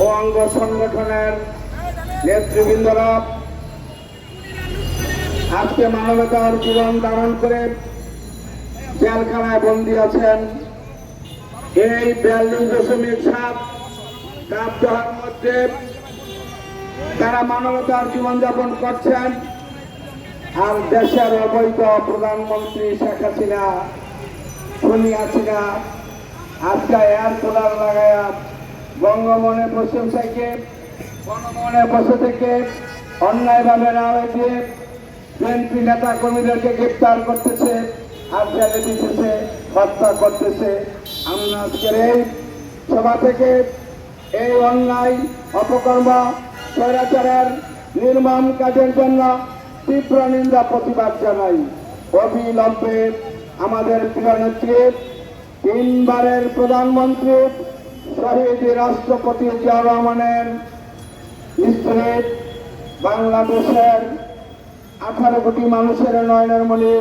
ও অঙ্গ সংগঠনের নেতৃবৃন্দরা আজকে মানবতার জীবন ধারণ করে জেলখানায় বন্দী আছেন। এই বিয়াল্লিশ দশমিক সাত কাপ দহার মধ্যে তারা মানবতার জীবনযাপন করছেন। আর দেশের অবৈধ প্রধানমন্ত্রী শেখ হাসিনা, খুনি হাসিনা, আজকে এয়ার কুলার লাগায়া বঙ্গমনে পশ্চিম থেকে, বঙ্গমনে বসে থেকে অন্যায়ভাবে নামে দিয়ে বিএনপি নেতা কর্মীদেরকে গ্রেপ্তার করতেছে আর জেলে দিতেছে হত্যা করতেছে। আমরা আজকের এই সভা থেকে এই অন্যায় অপকর্ম, স্বৈরাচারের নির্মাণ কাজের জন্য তীব্র নিন্দা, প্রতিবাদ জানাই। অবিলম্বে আমাদের প্রিয় নেত্রী, তিনবারের প্রধানমন্ত্রী শহীদ রাষ্ট্রপতি জিয়া রহমানের স্ত্রী বাংলাদেশের আঠারো কোটি মানুষের নয়নের মনে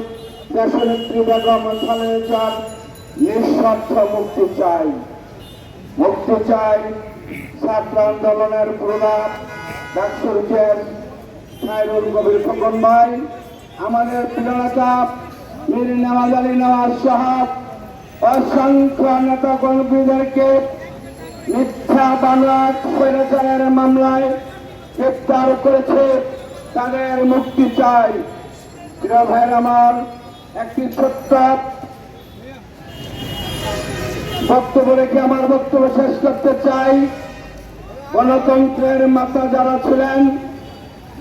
দেশনেত্রী বেগম নিঃস্বার্থ মুক্তি চাই। মুক্তি চাই ছাত্র আন্দোলনের প্রভাব ডাক্তার খায়রুল কবির খোকন ভাই, আমাদের প্রিয়নেতা মীর নওয়াজ আলী নওয়াজ সাহাব, অসংখ্য নেতা কর্মীদেরকে মিথ্যা বাংলা স্বৈরাচারের মামলায় গ্রেপ্তার করেছে তাদের মুক্তি চাই। প্রিয় ভাইয়ের আমার, একটি ছোট্ট বক্তব্য রেখে আমার বক্তব্য শেষ করতে চাই। গণতন্ত্রের মাতা যারা ছিলেন,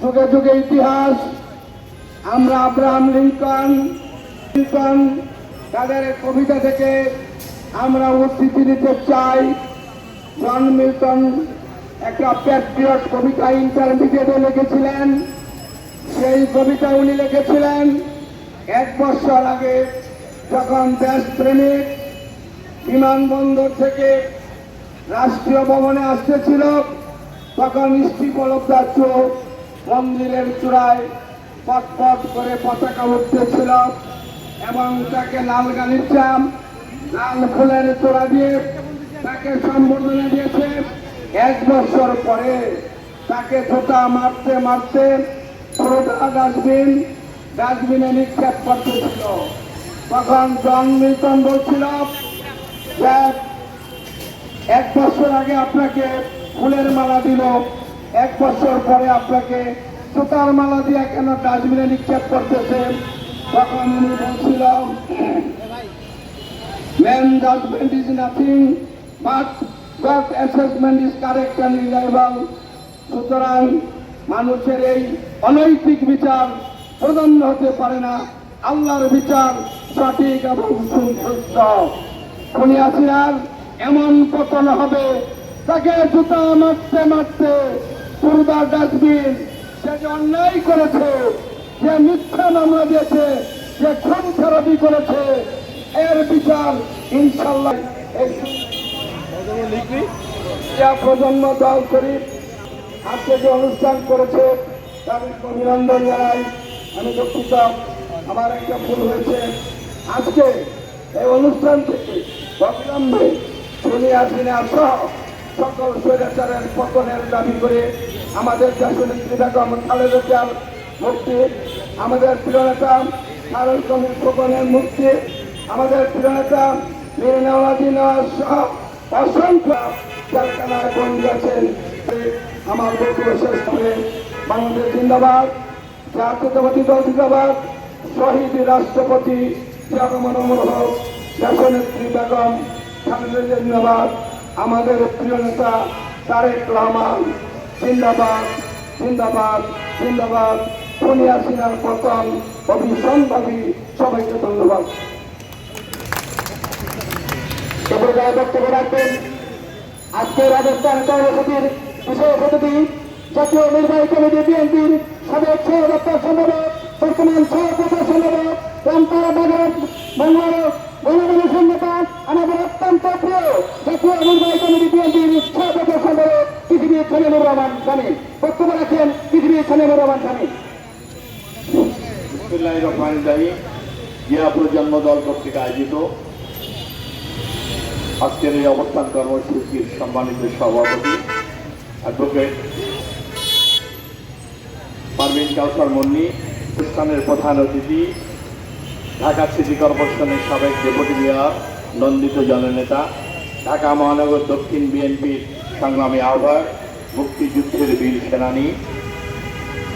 যুগে যুগে ইতিহাস, আমরা আব্রাহাম লিঙ্কন লিঙ্কন তাদের কবিতা থেকে আমরা উদ্ধৃতি দিতে চাই। জন মিল্টন, একটা প্যাট্রিয়ট কবিতা ইন্টারমিডিয়েটে লিখেছিলেন। সেই কবিতা উনি লিখেছিলেন এক বছর আগে, যখন দেশপ্রেমিক বিমানবন্দর থেকে রাষ্ট্রীয় ভবনে আসতেছিল, তখন স্ত্রীপলব্ধার চোখ মন্দিরের চূড়ায় পট পট করে পতাকা উঠতেছিল এবং তাকে লাল গালিচা লাল ফুলের তোড়া দিয়ে তাকে সম্বোধনা দিয়েছে। এক বছর পরে তাকে থোটা মারতে মারতে পুরোটা ডাস্টবিন, ডাস্টবিনে নিক্ষেপ করতেছিল। তখন জন মিল্টন বলছিল এক বছর আগে আপনাকে ফুলের মালা দিল। এক বছর পরে আপনাকে সুতার মালা দিয়ে কেন ডাস্টবিনে নিক্ষেপ করতেছে? তখন উনি বলছিল man judgement is nothing but God assessment is correct and reliable সুতরাং মানুষের এই অনৈতিক বিচার প্রধান্য হতে পারে না। আল্লাহর বিচার সঠিক এবং সুস্থ খুনি আসিনার এমন পতন হবে, তাকে জুতা মারতে মারতে পূর্বা ডাস্টবিন সে যে অন্যায় করেছে, যে মিথ্যা মামলা দিয়েছে, যে খুন খারাপি করেছে, এর বিচার ইনশাল্লাহ এই যা প্রজন্ম দল শরীফ আজকে যে অনুষ্ঠান করেছে তাদেরকে অভিনন্দন জানাই। আমি দুঃখিত, আমার একটা ভুল হয়েছে। আজকে এই অনুষ্ঠান থেকে অবিলম্বে শুনে আসিনা সহ সকল স্বৈরাচারের পতনের দাবি করে আমাদের নেত্রী বেগম খালেদা জিয়ার মুক্তি আমাদের প্রিয় নেতা খালেদ কমির মুক্তি আমাদের প্রিয় নেতা মীর নওয়াজি নওয়াজ সহ অসংখ্য জেলখানায় বন্দী আমার করে। বাংলাদেশ জিন্দাবাদ, জাতীয়তাবাদী দল জিন্দাবাদ, শহীদ রাষ্ট্রপতি জগমন অমর হক দেশনেত্রী বেগম খালেদা জিন্দাবাদ। আমাদের প্রিয় নেতা তারেক রহমান, জিন্দাবাদ জিন্দাবাদ জিন্দাবাদ। সোনিয়া সিনহার পতন অভিসম্ভাবী, সবাইকে ধন্যবাদ। এবার বক্তব্য রাখবেন আজকের রাজস্থান কর্মসূচির বিশেষ অতিথি, জাতীয় নির্বাহী কমিটি বিএনপির সাবেক সহ দপ্তর সম্পাদক, বর্তমান সহ প্রচার সম্পাদক রামপাড়া বাগান বাংলার গণমানুষ নেতা আমাদের অত্যন্ত প্রিয় জাতীয় নির্বাহী কমিটি বিএনপির সহ প্রচার সম্পাদক পৃথিবীর খলিমুর রহমান স্বামী। বক্তব্য রাখেন পৃথিবীর প্রজন্ম দল কর্তৃক আয়োজিত আজকের এই অবস্থান কর্মসূচির সম্মানিত সভাপতি, অ্যাডভোকেট পারভিন কাউসার মুন্নি অনুষ্ঠানের প্রধান অতিথি, ঢাকা সিটি কর্পোরেশনের সাবেক ডেপুটি মেয়র, নন্দিত জননেতা, ঢাকা মহানগর দক্ষিণ বিএনপির সংগ্রামী আহ্বায়ক, মুক্তিযুদ্ধের বীর সেনানী,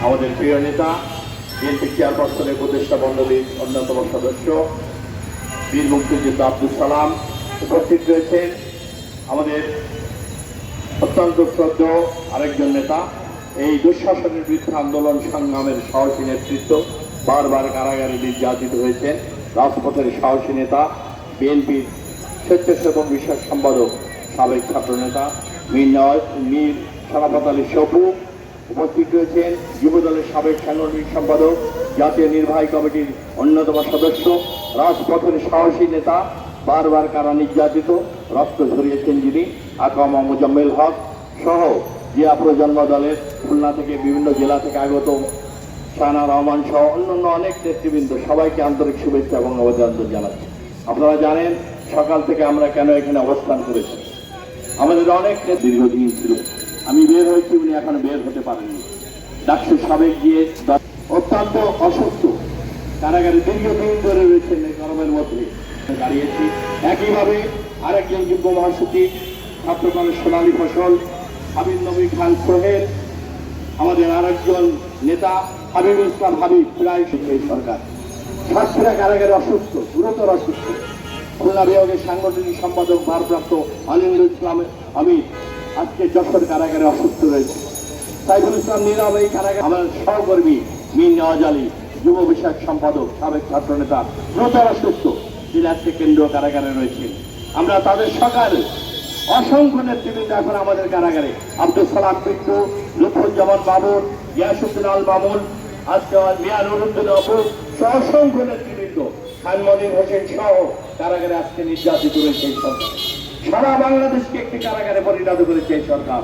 আমাদের প্রিয় নেতা, বিএনপি চেয়ারপারসনের উপদেষ্টা মণ্ডলীর অন্যতম সদস্য, বীর মুক্তিযোদ্ধা আব্দুল সালাম উপস্থিত রয়েছেন আমাদের অত্যন্ত শ্রদ্ধেয় আরেকজন নেতা। এই দুঃশাসনের বিরুদ্ধে আন্দোলন সংগ্রামের সাহসী নেতৃত্ব, বারবার কারাগারে নির্যাতিত হয়েছেন রাজপথের সাহসী নেতা, বিএনপির স্বেচ্ছাসেবক বিষয়ক সম্পাদক, সাবেক ছাত্রনেতা মীর নওয়াজ মীর সারাফত আলী সপু উপস্থিত রয়েছেন যুবদলের সাবেক সাংগঠনিক সম্পাদক, জাতীয় নির্বাহী কমিটির অন্যতম সদস্য, রাজপথের সাহসী নেতা বারবার কারা নির্যাতিত রক্ত ঝরিয়েছেন যিনি আকামা মুজাম্মেল হক সহ জিয়া প্রজন্ম দলের খুলনা থেকে বিভিন্ন জেলা থেকে আগত শানা রহমান সহ অন্যান্য অনেক নেতৃবৃন্দ সবাইকে আন্তরিক শুভেচ্ছা এবং অভিনন্দন জানাচ্ছি। আপনারা জানেন, সকাল থেকে আমরা কেন এখানে অবস্থান করেছি? আমাদের অনেক দীর্ঘদিন ছিল। আমি বের হয়েছি, উনি এখনও বের হতে পারেননি। ডাক্তার সাবেক গিয়ে অত্যন্ত অসুস্থ। কারাগারে দীর্ঘদিন ধরে রয়েছেন এই গরমের মধ্যে। দাঁড়িয়েছি। একইভাবে আরেকজন যুগ্ম মহাসচিব ছাত্রকালের সোনালী ফসল হাবিব নবী খান সোহেল, আমাদের আরেকজন নেতা হাবিবুল ইসলাম হাবিব, প্রায় এই সরকার। সাতক্ষীরা কারাগারে অসুস্থ, গুরুতর অসুস্থ। খুলনা বিভাগের সাংগঠনিক সম্পাদক ভারপ্রাপ্ত আলিমুল ইসলাম আমির আজকে যশোর কারাগারে অসুস্থ রয়েছে। সাইফুল ইসলাম নীরব এই কারাগারে। আমার সহকর্মী মিন নওয়াজ আলী, যুব বিষয়ক সম্পাদক, সাবেক ছাত্রনেতা গুরুতর অসুস্থ। আজকে কেন্দ্রীয় কারাগারে রয়েছে। আমরা তাদের সকাল অসংখ্য নেতৃবৃন্দ এখন আমাদের কারাগারে। আব্দুল সালাম পিন্টু লুৎফুজ্জামান বাবুর গিয়াসুদ্দিন মামুন, আজকে মিয়া নুরুদ্দিন অপু সহ অসংখ্য নেতৃবৃন্দ। খান মনির হোসেন সহ কারাগারে আজকে নির্যাতিত রয়েছে এই সরকার। সারা বাংলাদেশকে একটি কারাগারে পরিণত করেছে এই সরকার।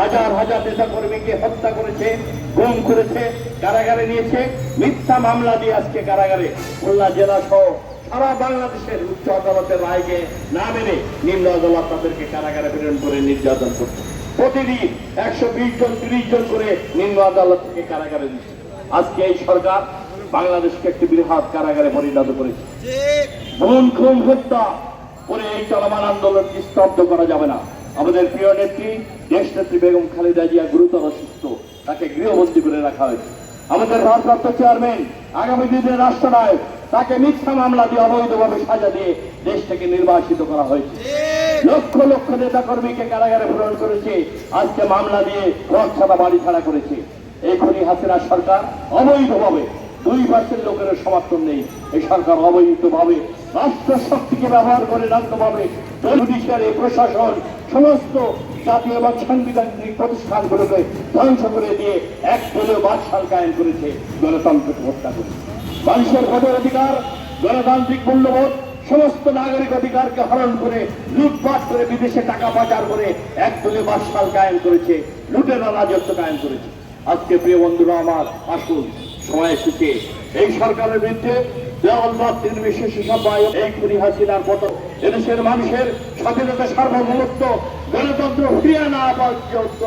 হাজার হাজার নেতা কর্মীকে হত্যা করেছে, গুম করেছে, কারাগারে নিয়েছে, মিথ্যা মামলা দিয়ে আজকে কারাগারে খুলনা জেলা সহ সারা বাংলাদেশের উচ্চ আদালতের রায়কে না মেনে নিম্ন আদালত তাদেরকে কারাগারে প্রেরণ করে নির্যাতন করছে। প্রতিদিন একশো বিশ জন, তিরিশ জন করে নিম্ন আদালত থেকে কারাগারে দিচ্ছে। আজকে এই সরকার বাংলাদেশকে একটি বৃহৎ কারাগারে পরিণত করেছে। বোন খুন হত্যা করে এই চলমান আন্দোলনকে স্তব্ধ করা যাবে না। আমাদের প্রিয় নেত্রী দেশ নেত্রী বেগম খালেদা জিয়া গুরুতর অসুস্থ, তাকে গৃহবন্দী করে রাখা হয়েছে। আমাদের ভারপ্রাপ্ত চেয়ারম্যান আগামী দিনের রাষ্ট্রনায়ক তাকে মিথ্যা মামলা দিয়ে অবৈধভাবে সাজা দিয়ে দেশ থেকে নির্বাসিত করা হয়েছে। লক্ষ লক্ষ নেতা কর্মীকে কারাগারে প্রেরণ করেছে, আজকে মামলা দিয়ে ঘর ছাড়া বাড়ি ছাড়া করেছে। এই খনি হাসিনা সরকার অবৈধভাবে দুই পার্সেন্ট লোকের সমর্থন নেই। এই সরকার অবৈধভাবে রাষ্ট্র শক্তিকে ব্যবহার করে রাষ্ট্রভাবে জুডিশিয়ারি, প্রশাসন, সমস্ত জাতীয় এবং সাংবিধানিক প্রতিষ্ঠানগুলোকে ধ্বংস করে দিয়ে এক দলীয় বাদশাল কায়েম করেছে, গণতন্ত্রকে হত্যা করেছে। মানুষের ভোটের অধিকার, গণতান্ত্রিক মূল্যবোধ, সমস্ত নাগরিক অধিকারকে হরণ করে, লুটপাট করে বিদেশে টাকা পাচার করে এক দলীয় বাদশাল কায়েম করেছে, লুটেরা রাজত্ব কায়েম করেছে। আজকে প্রিয় বন্ধুরা আমার, আসুন, সময় এসেছে এই সরকারের বিরুদ্ধে দেওয়াল মাতৃ বিশেষ সবাই এই খুনি হাসিনার পতন এদেশের মানুষের স্বাধীনতা সার্বভৌমত্ব গণতন্ত্র ফিরিয়ে না পর্যন্ত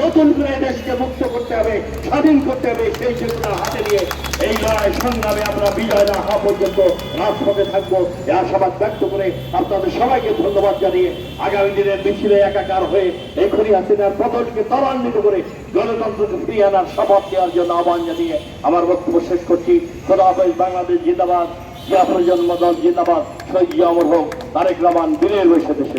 নতুন করে দেশকে মুক্ত করতে হবে, স্বাধীন করতে হবে সেই চেতনা হাতে নিয়ে। এই লড়াই সংগ্রামে আমরা বিজয় না হওয়া পর্যন্ত রাজপথে থাকব। এই আশাবাদ ব্যক্ত করে আপনাদের সবাইকে ধন্যবাদ জানিয়ে আগামী দিনের মিছিলে একাকার হয়ে এই খুনি হাসিনার পতনকে ত্বরান্বিত করে গণতন্ত্রকে ফিরিয়ে আনার শপথ দেওয়ার জন্য আহ্বান জানিয়ে আমার বক্তব্য শেষ করছি। খোদা বাংলাদেশ জিন্দাবাদ। জিয়া প্রজন্ম দল জিন্দাবাদ শহীদ জিয়া অমর হোক তারেক রহমান, বীরের বৈশে দেশে